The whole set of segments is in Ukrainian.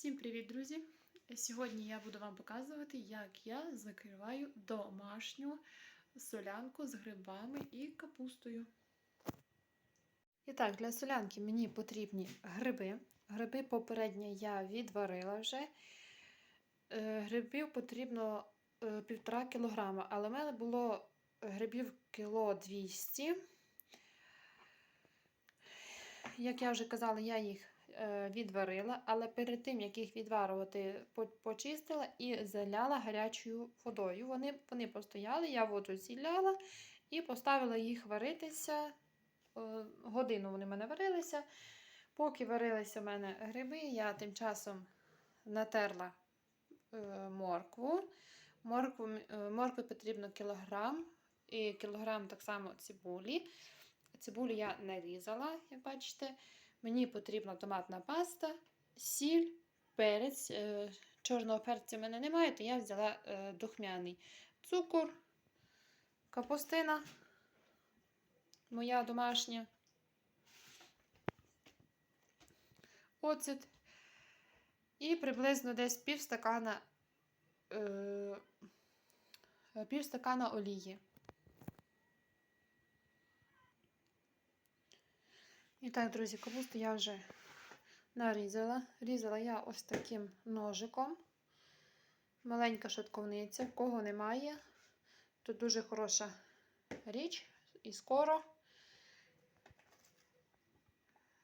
Всім привіт, друзі! Сьогодні я буду вам показувати, як я закриваю домашню солянку з грибами і капустою. І так, для солянки мені потрібні гриби. Гриби попередньо я відварила вже. Е, Грибів потрібно е, півтора кілограма, але в мене було грибів кіло 200. Як я вже казала, я їх відварила, але перед тим, як їх відварювати, почистила і заляла гарячою водою. Вони, вони постояли, я воду зіляла і поставила їх варитися. Е, Годину вони в мене варилися. Поки варилися в мене гриби, я тим часом натерла е, моркву. Моркву, е, моркви потрібно кілограм, і кілограм так само цибулі. Цибулю я нарізала, як бачите. Мені потрібна томатна паста, сіль, перець. Е, Чорного перцю в мене немає, то я взяла е, духмяний цукор, капустина моя домашня, оцет і приблизно десь пів стакана, е, пів олії. І так, друзі, капусту я вже нарізала. Різала я ось таким ножиком. Маленька шатковниця, кого немає. Тут дуже хороша річ і скоро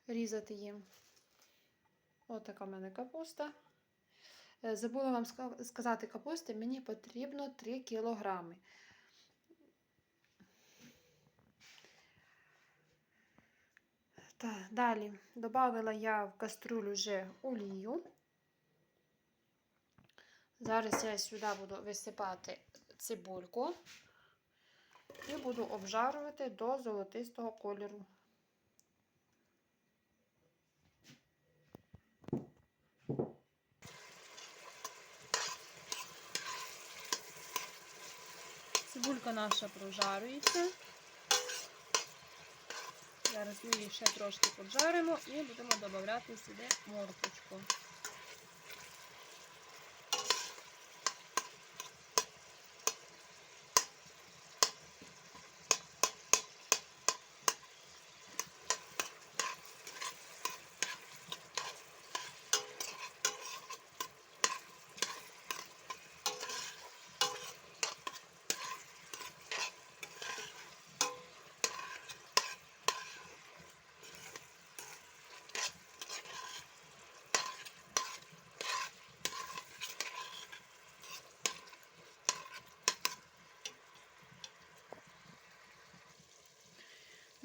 різати їм. Ось така в мене капуста. Е, Забула вам сказати капусти, мені потрібно 3 кілограми. Так, далі додала я в каструлю вже олію. Зараз я сюди буду висипати цибульку і буду обжарювати до золотистого кольору. Цибулька наша прожарюється. Зараз ми її ще трошки поджаримо і будемо додавати сюди морквочку.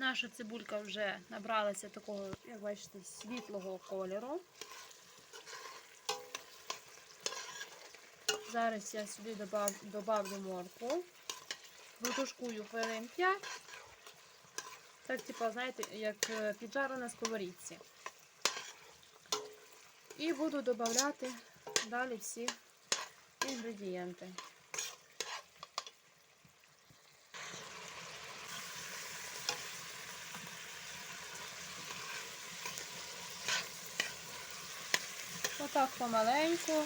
Наша цибулька вже набралася такого, як бачите, світлого кольору. Зараз я сюди добав, добавлю моркву, протушкую хвилин 5. Так, типу, знаєте, як е, піджару на сковорідці. І буду додавати далі всі інгредієнти. Отак помаленьку,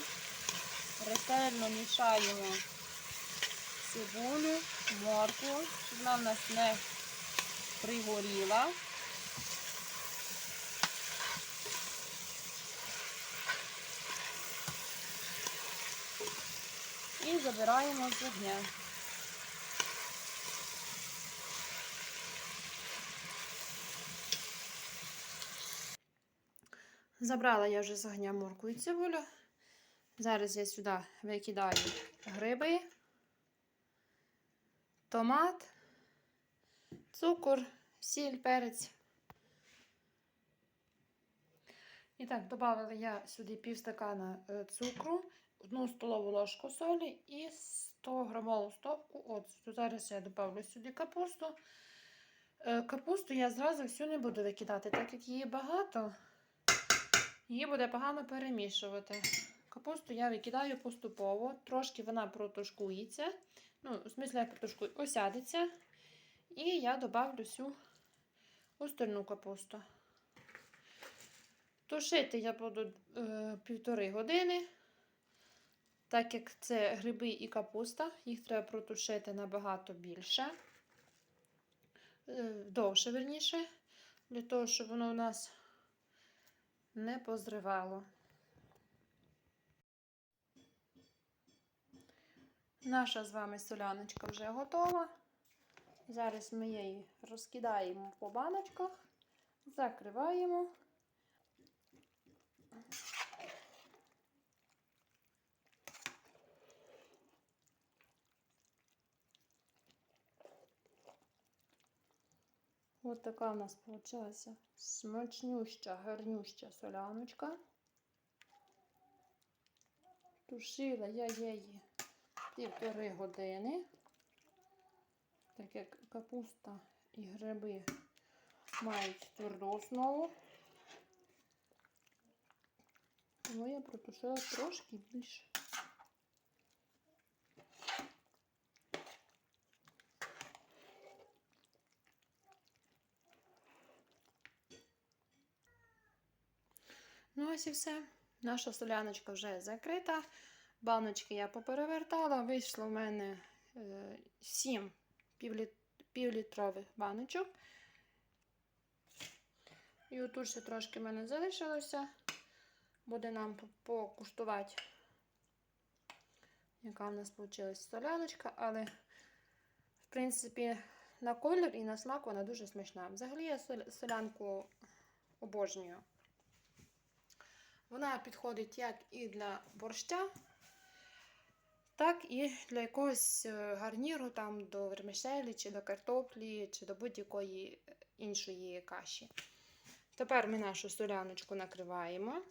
ретельно мішаємо цибулю, моркву, щоб вона в нас не пригоріла. І забираємо з вогня. Забрала я вже з огня морку і цибулю. Зараз я сюди викидаю гриби, томат, цукор, сіль, перець. І так, додала я сюди пів стакана е, цукру, одну столову ложку солі і 100 грамову стопку оцту. Зараз я додавлю сюди капусту. Е, Капусту я зразу всю не буду викидати, так як її багато. Її буде погано перемішувати. Капусту я викидаю поступово, трошки вона протушкується. Ну, в смислі, я протушкую, осядеться. І я добавлю всю остальну капусту. Тушити я буду е, півтори години. Так як це гриби і капуста, їх треба протушити набагато більше, е, довше верніше, для того, щоб воно у нас не позривало. Наша з вами соляночка вже готова. Зараз ми її розкидаємо по баночках, закриваємо. Ось така у нас вийшла смачнюща, гарнюща соляночка. Тушила я її півтори години, так як капуста і гриби мають тверду основу. Тому я протушила трошки більше. Ось і все. Наша соляночка вже закрита. Баночки я поперевертала. Вийшло в мене е, 7 півлітрових баночок. І отут ще трошки в мене залишилося. Буде нам покуштувати, яка в нас вийшла соляночка, але, в принципі, на колір і на смак вона дуже смачна. Взагалі я солянку обожнюю. Вона підходить як і для борща, так і для якогось е, гарніру там до вермишелі, чи до картоплі, чи до будь-якої іншої каші. Тепер ми нашу соляночку накриваємо.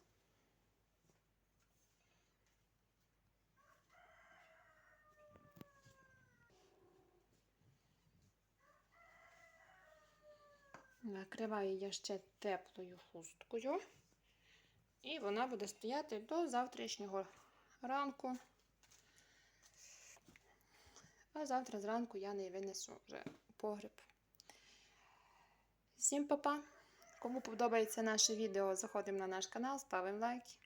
Накриваю я ще теплою хусткою. І вона буде стояти до завтрашнього ранку. А завтра зранку я не винесу вже погріб. Всім па-па! Кому подобається наше відео, заходимо на наш канал, ставимо лайки.